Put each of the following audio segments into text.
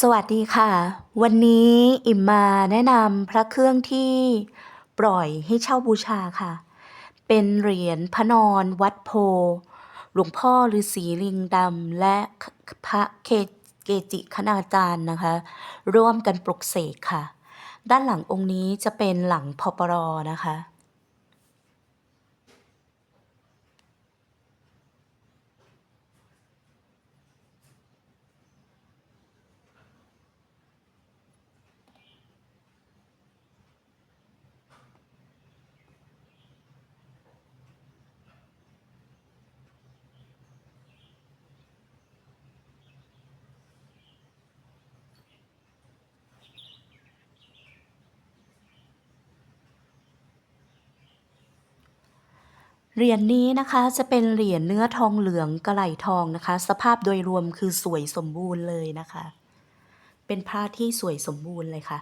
สวัสดีค่ะ วันนี้อิมมาแนะนำพระเครื่องที่ปล่อยให้เช่าบูชาค่ะ เป็นเหรียญพระนอนวัดโพ หลวงพ่อฤาษีลิงดำและพระเคเกจิคณาจารย์นะคะ ร่วมกันปลุกเสกค่ะ ด้านหลังองค์นี้จะเป็นหลังพปรนะคะ เหรียญนี้นะคะจะเป็นเหรียญเนื้อทองเหลืองกระไหลทองนะคะ สภาพโดยรวมคือสวยสมบูรณ์เลยนะคะ เป็นพระที่สวยสมบูรณ์เลยค่ะ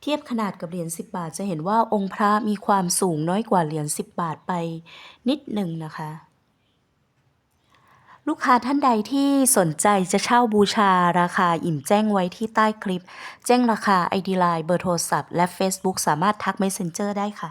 เทียบขนาดกับเหรียญ10 บาท จะเห็นว่าองค์พระมีความสูงน้อยกว่าเหรียญ10 บาทไปนิดหนึ่งนะคะลูกค้าท่านใดที่สนใจจะเช่าบูชาราคาอิ่มแจ้งไว้ที่ใต้คลิป แจ้งราคา ID Line เบอร์โทรศัพท์ และ Facebook สามารถทัก Messenger ได้ค่ะ